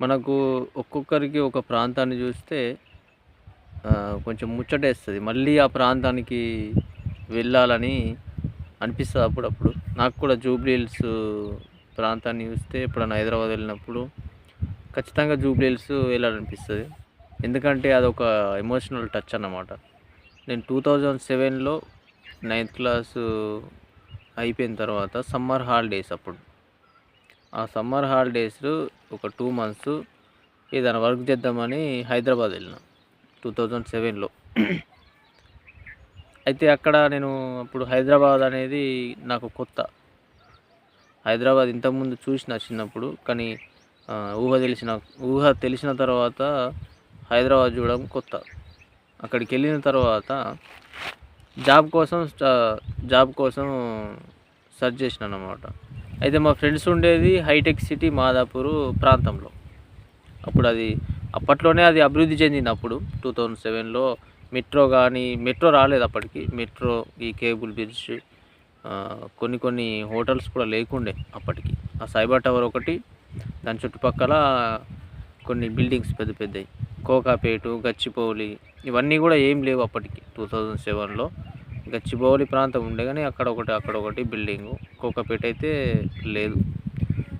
మనకు ఒక్కొక్కరికి ఒక ప్రాంతాన్ని చూస్తే కొంచెం ముచ్చటేస్తుంది మళ్ళీ ఆ ప్రాంతానికి వెళ్ళాలని అనిపిస్తుంది అప్పుడప్పుడు. నాకు కూడా జూబ్లీ హిల్స్ ప్రాంతాన్ని చూస్తే ఎప్పుడన్నా హైదరాబాద్ వెళ్ళినప్పుడు ఖచ్చితంగా జూబ్లీ హిల్స్ వెళ్ళాలనిపిస్తుంది ఎందుకంటే అదొక ఎమోషనల్ టచ్ అన్నమాట. నేను 2007లో నైన్త్ క్లాసు అయిపోయిన తర్వాత సమ్మర్ హాలిడేస్ అప్పుడు. ఆ సమ్మర్ హాలిడేస్ ఒక టూ మంత్స్ ఏదైనా వర్క్ చేద్దామని హైదరాబాద్ వెళ్ళిన 2007లో. అయితే అక్కడ నేను అప్పుడు హైదరాబాద్ అనేది నాకు కొత్త. హైదరాబాద్ ఇంతకుముందు చూసిన చిన్నప్పుడు. కానీ ఊహ తెలిసిన ఊహ తెలిసిన తర్వాత హైదరాబాద్ చూడడం కొత్త. అక్కడికి వెళ్ళిన తర్వాత జాబ్ కోసం జాబ్ కోసం సెర్చ్ చేసినానన్నమాట. అయితే మా ఫ్రెండ్స్ ఉండేది హైటెక్ సిటీ మాదాపూర్ ప్రాంతంలో. అప్పుడు అది అప్పట్లోనే అది అభివృద్ధి చెందింది అప్పుడు 2007లో మెట్రో కానీ మెట్రో రాలేదు అప్పటికి. మెట్రో, ఈ కేబుల్ బ్రిడ్జ్ కొన్ని కొన్ని హోటల్స్ కూడా లేకుండే అప్పటికి. ఆ సైబర్ టవర్ ఒకటి, దాని చుట్టుపక్కల కొన్ని బిల్డింగ్స్ పెద్ద పెద్దవి కోకాపేటు, గచ్చిపౌలి ఇవన్నీ కూడా ఏం లేవు అప్పటికి టూ థౌసండ్ సెవెన్లో 2007లో. గచ్చిబౌలి ప్రాంతం ఉండే కానీ అక్కడ ఒకటి అక్కడ ఒకటి బిల్డింగు. కోకపేట అయితే లేదు.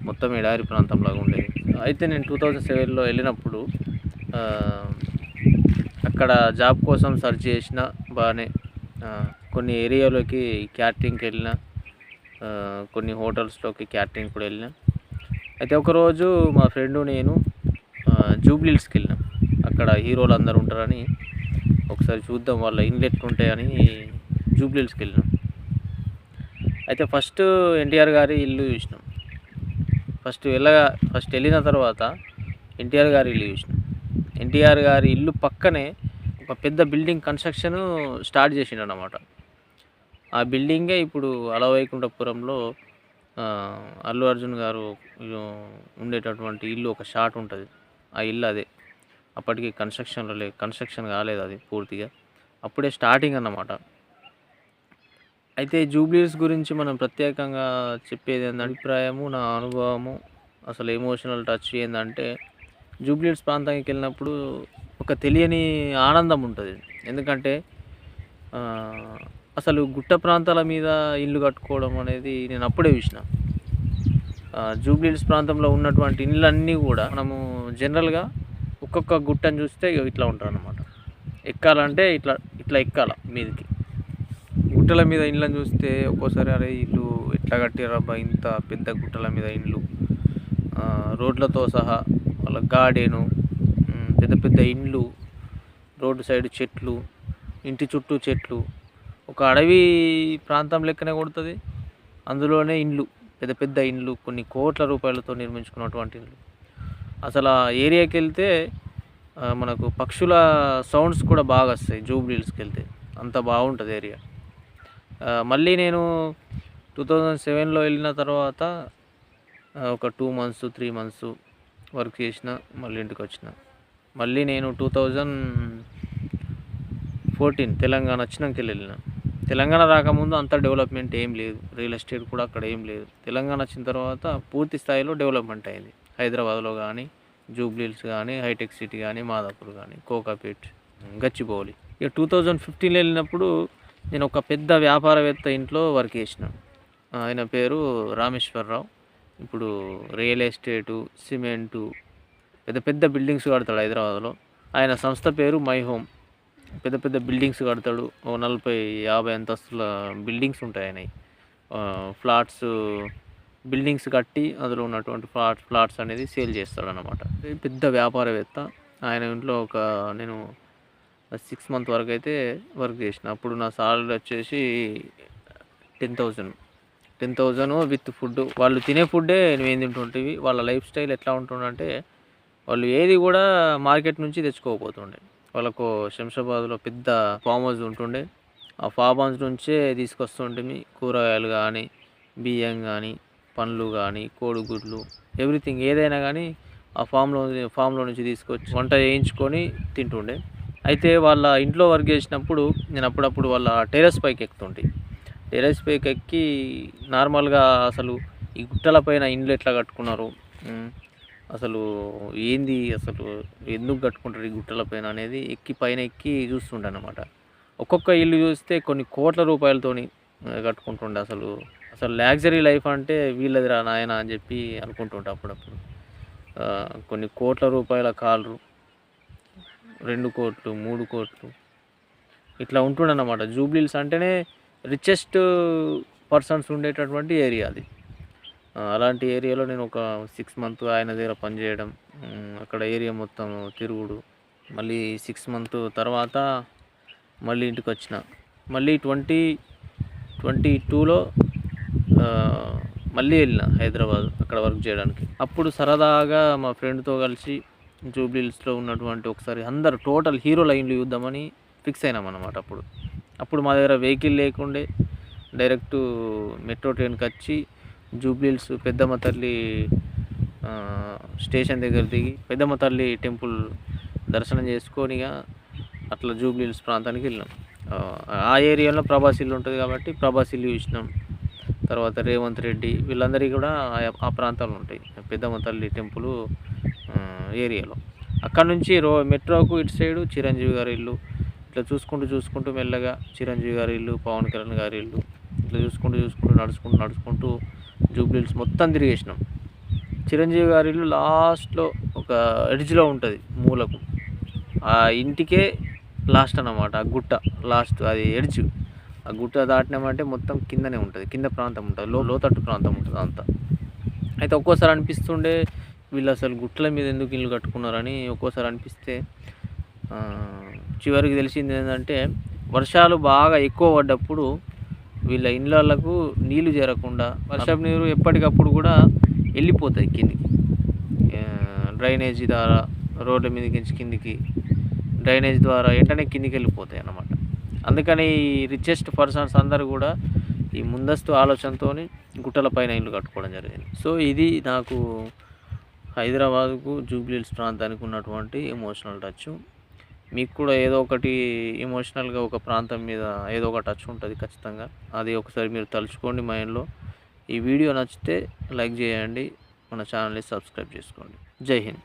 మొత్తం ఎడారి ప్రాంతంలాగా ఉండేది. అయితే నేను 2007లో వెళ్ళినప్పుడు అక్కడ జాబ్ కోసం సర్చ్ చేసిన బాగానే కొన్ని ఏరియాలోకి క్యాటరింగ్కి వెళ్ళిన కొన్ని హోటల్స్‌లోకి క్యాటరింగ్ కూడా వెళ్ళిన. అయితే ఒకరోజు మా ఫ్రెండు నేను జూబ్లీల్స్కి వెళ్ళినాం అక్కడ హీరోలు అందరు ఉంటారని ఒకసారి చూద్దాం వాళ్ళ ఇండ్లు ఎట్లుంటాయని జూబ్లీ హిల్స్‌కెళ్ళినాం. అయితే ఫస్ట్ ఎన్టీఆర్ గారి ఇల్లు చూసినాం. ఫస్ట్ వెళ్ళగా ఫస్ట్ వెళ్ళిన తర్వాత ఎన్టీఆర్ గారి ఇల్లు చూసినాం. ఎన్టీఆర్ గారి ఇల్లు పక్కనే ఒక పెద్ద బిల్డింగ్ కన్‌స్ట్రక్షన్ స్టార్ట్ చేసిండన్నమాట. ఆ బిల్డింగే ఇప్పుడు అలవైకుంఠపురంలో అల్లు అర్జున్ గారు ఉండేటటువంటి ఇల్లు ఒక షాట్ ఉంటుంది ఆ ఇల్లు అదే. అప్పటికి కన్‌స్ట్రక్షన్‌లో లే కన్‌స్ట్రక్షన్ కాలేదు అది పూర్తిగా. అప్పుడే స్టార్టింగ్ అన్నమాట. అయితే జూబ్లీస్ గురించి మనం ప్రత్యేకంగా చెప్పేది ఏందంటే అభిప్రాయము, నా అనుభవము, అసలు ఎమోషనల్ టచ్ ఏంటంటే జూబ్లీస్ ప్రాంతానికి వెళ్ళినప్పుడు ఒక తెలియని ఆనందం ఉంటుంది ఎందుకంటే అసలు గుట్ట ప్రాంతాల మీద ఇల్లు కట్టుకోవడం అనేది నేను అప్పుడే చూసిన. జూబ్లీస్ ప్రాంతంలో ఉన్నటువంటి ఇళ్ళన్నీ కూడా మనము జనరల్‌గా ఒక్కొక్క గుట్టను చూస్తే ఇట్లా ఇట్లా ఉంటారన్నమాట. ఎక్కాలంటే ఇట్లా ఇట్లా ఎక్కాల మీదకి. గుట్టల మీద ఇండ్లను చూస్తే ఒక్కోసారి అరే! ఇల్లు ఎట్లా కట్టారబ్బా ఇంత పెద్ద గుట్టల మీద ఇండ్లు. రోడ్లతో సహా వాళ్ళ గార్డెను పెద్ద పెద్ద ఇండ్లు, రోడ్డు సైడ్ చెట్లు, ఇంటి చుట్టూ చెట్లు. ఒక అడవి ప్రాంతం లెక్కనే కొడుతుంది అందులోనే ఇండ్లు. పెద్ద పెద్ద ఇండ్లు. కొన్ని కోట్ల రూపాయలతో నిర్మించుకున్నటువంటి ఇండ్లు. అసలు ఆ ఏరియాకి వెళ్తే మనకు పక్షుల సౌండ్స్ కూడా బాగా వస్తాయి జూబ్లీల్స్కి వెళ్తే అంత బాగుంటుంది ఏరియా. మళ్ళీ నేను 2007లో వెళ్ళిన తర్వాత ఒక two months, three months work చేసిన. మళ్ళీ ఇంటికి వచ్చిన మళ్ళీ నేను 2014 తెలంగాణ వచ్చినాక వెళ్ళిన. తెలంగాణ రాకముందు అంత డెవలప్‌మెంట్ ఏం లేదు. రియల్ ఎస్టేట్ కూడా అక్కడ ఏం లేదు. తెలంగాణ వచ్చిన తర్వాత పూర్తి స్థాయిలో డెవలప్‌మెంట్ అయింది. హైదరాబాద్‌లో కానీ జూబ్లీల్స్ కానీ హైటెక్ సిటీ కానీ మాదాపూర్ కానీ కోకాపేట్, గచ్చిబౌలి. ఇక 2015లో వెళ్ళినప్పుడు నేను ఒక పెద్ద వ్యాపారవేత్త ఇంట్లో వర్క్ చేసిన. ఆయన పేరు రామేశ్వరరావు. ఇప్పుడు రియల్ ఎస్టేటు, సిమెంటు పెద్ద పెద్ద బిల్డింగ్స్ కడతాడు హైదరాబాద్‌లో. ఆయన సంస్థ పేరు మై హోమ్. పెద్ద పెద్ద బిల్డింగ్స్ కడతాడు. ఓ 40, 50 అంతస్తుల బిల్డింగ్స్ ఉంటాయి ఆయన ఫ్లాట్స్ బిల్డింగ్స్ కట్టి అందులో ఉన్నటువంటి ఫ్లాట్ ఫ్లాట్స్ అనేది సేల్ చేస్తాడన్నమాట. పెద్ద వ్యాపారవేత్త. ఆయన ఇంట్లో ఒక నేను సిక్స్ మంత్ వరకు అయితే వర్క్ చేసిన. అప్పుడు నా సాలరీ వచ్చేసి 10,000. 10,000 విత్ ఫుడ్. వాళ్ళు తినే ఫుడ్డే మేము తింటుంటిమి. వాళ్ళ లైఫ్ స్టైల్ ఎట్లా ఉంటుందంటే వాళ్ళు ఏది కూడా మార్కెట్ నుంచి తెచ్చుకోకపోతుండే. వాళ్ళకు శంషాబాద్‌లో పెద్ద ఫామ్ హౌస్ ఉంటుండే. ఆ ఫామ్ హౌస్ నుంచే తీసుకొస్తుంటిమి. కూరగాయలు కానీ బియ్యం కానీ పండ్లు కానీ కోడిగుడ్లు ఎవ్రీథింగ్ ఏదైనా కానీ ఆ ఫామ్‌లో ఫామ్‌లో నుంచి తీసుకొచ్చి వంట చేయించుకొని తింటుండే. అయితే వాళ్ళ ఇంట్లో వర్క్ చేసినప్పుడు నేను అప్పుడప్పుడు వాళ్ళ టెర్రస్ పైకి ఎక్కుతుంటే టెర్రస్ పైకి ఎక్కి నార్మల్‌గా అసలు ఈ గుట్టల పైన ఇండ్లు ఎట్లా కట్టుకున్నారు? అసలు ఏంది అసలు ఎందుకు కట్టుకుంటారు ఈ గుట్టల పైన అనేది ఎక్కి పైన ఎక్కి చూస్తుండే అనమాట ఒక్కొక్క ఇల్లు చూస్తే కొన్ని కోట్ల రూపాయలతోని కట్టుకుంటుండే అసలు. అసలు లాగ్జరీ లైఫ్ అంటే వీళ్ళదిరా నాయన అని చెప్పి అనుకుంటుంటా అప్పుడప్పుడు. కొన్ని కోట్ల రూపాయల కార్లు రెండు కోట్లు మూడు కోట్లు. ఇట్లా ఉంటుండన్నమాట. జూబ్లీల్స్ అంటేనే రిచెస్ట్ పర్సన్స్ ఉండేటటువంటి ఏరియా అది. అలాంటి ఏరియాలో నేను ఒక సిక్స్ మంత్ ఆయన దగ్గర పనిచేయడం అక్కడ ఏరియా మొత్తం తిరుగుడు. మళ్ళీ సిక్స్ మంత్ తర్వాత మళ్ళీ ఇంటికి వచ్చిన. మళ్ళీ ట్వంటీ ట్వంటీ టూలో మళ్ళీ వెళ్ళిన హైదరాబాద్ అక్కడ వర్క్ చేయడానికి. అప్పుడు సరదాగా మా ఫ్రెండ్తో కలిసి జూబ్లీస్లో ఉన్నటువంటి ఒకసారి అందరు టోటల్ హీరో లైన్లు చూద్దామని ఫిక్స్ అయినాం అనమాట అప్పుడు. అప్పుడు మా దగ్గర వెహికల్ లేకుండే డైరెక్ట్ మెట్రో ట్రైన్కి వచ్చి జూబ్లీల్స్ పెద్దమ్మ తల్లి స్టేషన్ దగ్గర దిగి పెద్దమ్మ తల్లి టెంపుల్ దర్శనం చేసుకొనిగా అట్లా జూబ్లీల్స్ ప్రాంతానికి వెళ్ళినాం. ఆ, ఏరియాలో ప్రభాస్ ఇల్లు ఉంటుంది కాబట్టి ప్రభాస్ ఇల్లు చూసినాం. తర్వాత రేవంత్ రెడ్డి వీళ్ళందరికీ కూడా ఆ- ఆ ప్రాంతాలు ఉంటాయి. పెద్దమ్మ తల్లి టెంపుల్ ఏరియాలో. అక్కడ నుంచి రో మెట్రోకు ఇటు సైడు చిరంజీవి గారి ఇల్లు. ఇట్లా చూసుకుంటూ చూసుకుంటూ మెల్లగా చిరంజీవి గారి ఇల్లు పవన్ కళ్యాణ్ గారి ఇల్లు. ఇట్లా చూసుకుంటూ చూసుకుంటూ నడుచుకుంటూ నడుచుకుంటూ జూబ్లీహిల్స్ మొత్తం తిరిగేసినాం చిరంజీవి గారి ఇల్లు లాస్ట్లో ఒక ఎడ్జ్లో ఉంటుంది మూలకు. ఆ ఇంటికే లాస్ట్ అన్నమాట ఆ గుట్ట లాస్ట్ అది ఎడ్జ్. ఆ గుట్ట దాటినామంటే మొత్తం కిందనే ఉంటుంది కింద ప్రాంతం ఉంటుంది లో లోతట్టు ప్రాంతం ఉంటుంది అంతా. అయితే ఒక్కోసారి అనిపిస్తుండే వీళ్ళు అసలు గుట్ల మీద ఎందుకు ఇల్లు కట్టుకున్నారని ఒక్కోసారి అనిపిస్తే చివరికి తెలిసింది ఏంటంటే వర్షాలు బాగా ఎక్కువ పడ్డప్పుడు వీళ్ళ ఇండ్లకు నీళ్ళు చేరకుండా వర్షపు నీరు ఎప్పటికప్పుడు కూడా వెళ్ళిపోతాయి కిందికి. డ్రైనేజీ ద్వారా రోడ్ల మీదకి కిందికి డ్రైనేజ్ ద్వారా వెంటనే కిందికి వెళ్ళిపోతాయి అన్నమాట. అందుకని ఈ రిచెస్ట్ పర్సన్స్ అందరూ కూడా ఈ ముందస్తు ఆలోచనతో గుట్టల పైన ఇల్లు కట్టుకోవడం జరిగింది. సో ఇది నాకు హైదరాబాద్కు జూబ్లీహిల్స్ ప్రాంతానికి ఉన్నటువంటి ఎమోషనల్ టచ్ మీకు కూడా ఏదో ఒకటి ఎమోషనల్గా ఒక ప్రాంతం మీద ఏదో ఒక టచ్ ఉంటుంది ఖచ్చితంగా. అది ఒకసారి మీరు తలుచుకోండి మైండ్లో. ఈ వీడియో నచ్చితే లైక్ చేయండి. మన ఛానల్ని సబ్స్క్రైబ్ చేసుకోండి. జై హింద్.